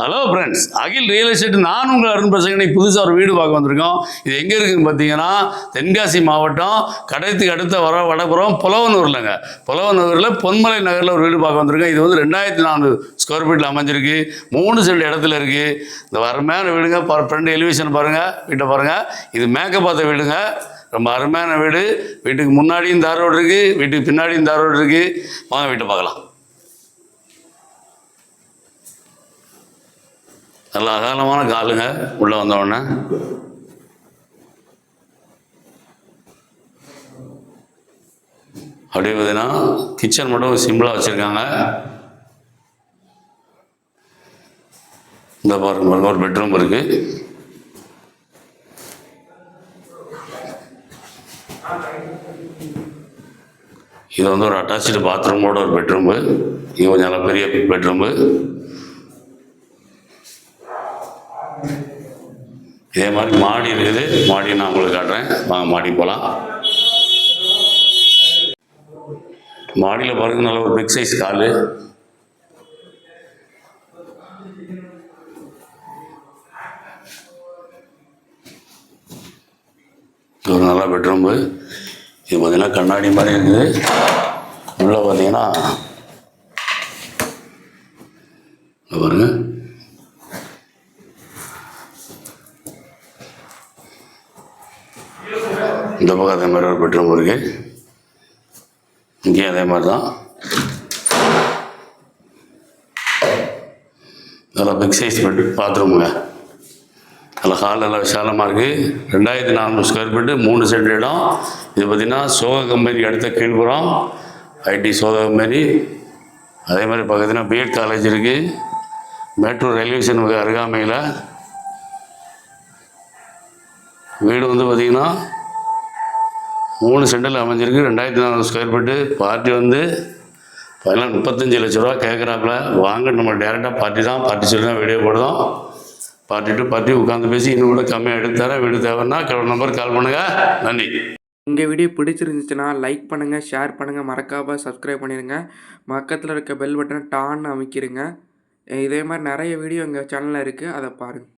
Hello friends Akhil real estate நான் உங்கள் அருண் பிரசங்கனை புதுசாக ஒரு வீடு பார்க்க வந்திருக்கோம். இது எங்கே இருக்குதுன்னு பார்த்தீங்கன்னா தென்காசி மாவட்டம் கடைத்துக்கு அடுத்த வர வடபுறம் புலவனூர்லங்க. புலவனூரில் பொன்மலை நகரில் ஒரு வீடு பார்க்க வந்திருக்கோம். இது வந்து ரெண்டாயிரத்தி நானூறு ஸ்கொயர் ஃபீட்டில் அமைஞ்சிருக்கு. மூணு சென்ட் இடத்துல இருக்குது இந்த அருமையான வீடுங்க. ஃப்ரெண்டு எலிவேஷன் பாருங்கள் வீட்டை பாருங்கள் இது மேக்கப் பார்த்த வீடுங்க. ரொம்ப அருமையான வீடு. வீட்டுக்கு முன்னாடியும் தார் ரோடு இருக்குது வீட்டுக்கு பின்னாடியும் தார் ரோடு இருக்குது வாங்க வீட்டை பார்க்கலாம். நல்ல அகாலமான காலுங்க உள்ளே வந்தவுடனே. அப்படியே பார்த்தீங்கன்னா கிச்சன் மட்டும் சிம்பிளாக வச்சுருக்காங்க. இந்த பாருங்க பாருங்க ஒரு பெட்ரூம் இருக்குது இது வந்து ஒரு அட்டாச்சு பாத்ரூமோட ஒரு பெட்ரூமு இது கொஞ்சம் நல்லா பெரிய பெட்ரூமு இதே மாதிரி மாடி இருக்குது. மாடி நான் உங்களுக்கு காட்டுறேன். வாங்க மாடி போகலாம் மாடியில் பாருங்க நல்ல ஒரு பிக் சைஸ் காலு. ஒரு நல்ல பெட்ரூமு இது பார்த்தீங்கன்னா கண்ணாடி மாதிரி இருக்குது. உள்ளே பார்த்தீங்கன்னா இங்க இந்த பக்கம் அதே மாதிரி ஒரு பெட்ரூம் இருக்கு. இங்கேயும் அதே மாதிரி தான் நல்லா பிக் சைஸ் பெட் பாத்ரூமுங்க நல்லா ஹால் நல்லா விசாலமாக இருக்குது ரெண்டாயிரத்தி நானூறு ஸ்கொயர் ஃபீட்டு மூணு சென்ட் இடம். இது பார்த்திங்கன்னா சோக கம்பெனி அடுத்த கீழ்புறம். ஐடி சோக கம்பெனி. அதே மாதிரி பக்கத்தில் பிஎட் காலேஜ் இருக்குது மேட்டூர் ரயில்வே ஸ்டேஷனுக்கு அருகாமையில். வீடு வந்து பார்த்திங்கன்னா மூணு சென்டில் அமைஞ்சிருக்கு. ரெண்டாயிரத்தி நானூறு ஸ்கொயர் ஃபீட்டு பார்ட்டி வந்து பதினாலு முப்பத்தஞ்சு லட்ச ரூபா கேட்குறாப்புல வாங்க நம்ம டேரெக்டாக பார்ட்டி தான். பார்ட்டி சொல்லி தான் வீடியோ போடுறோம். பார்ட்டி டு பார்ட்டி உட்காந்து பேசி இன்னும் கூட கம்மியாக எடுத்து தரேன். வீடு தேவைன்னா நம்பர் கால் பண்ணுங்கள் நன்றி. உங்கள் வீடியோ பிடிச்சிருந்துச்சுன்னா லைக் பண்ணுங்கள் ஷேர் பண்ணுங்கள் மறக்காமல் சப்ஸ்கிரைப் பண்ணிடுங்க பக்கத்தில் இருக்க பெல் பட்டனை டான்னு அமைக்கிருங்க. இதே மாதிரி நிறைய வீடியோ எங்கள் சேனலில் இருக்குது அதை பாருங்கள்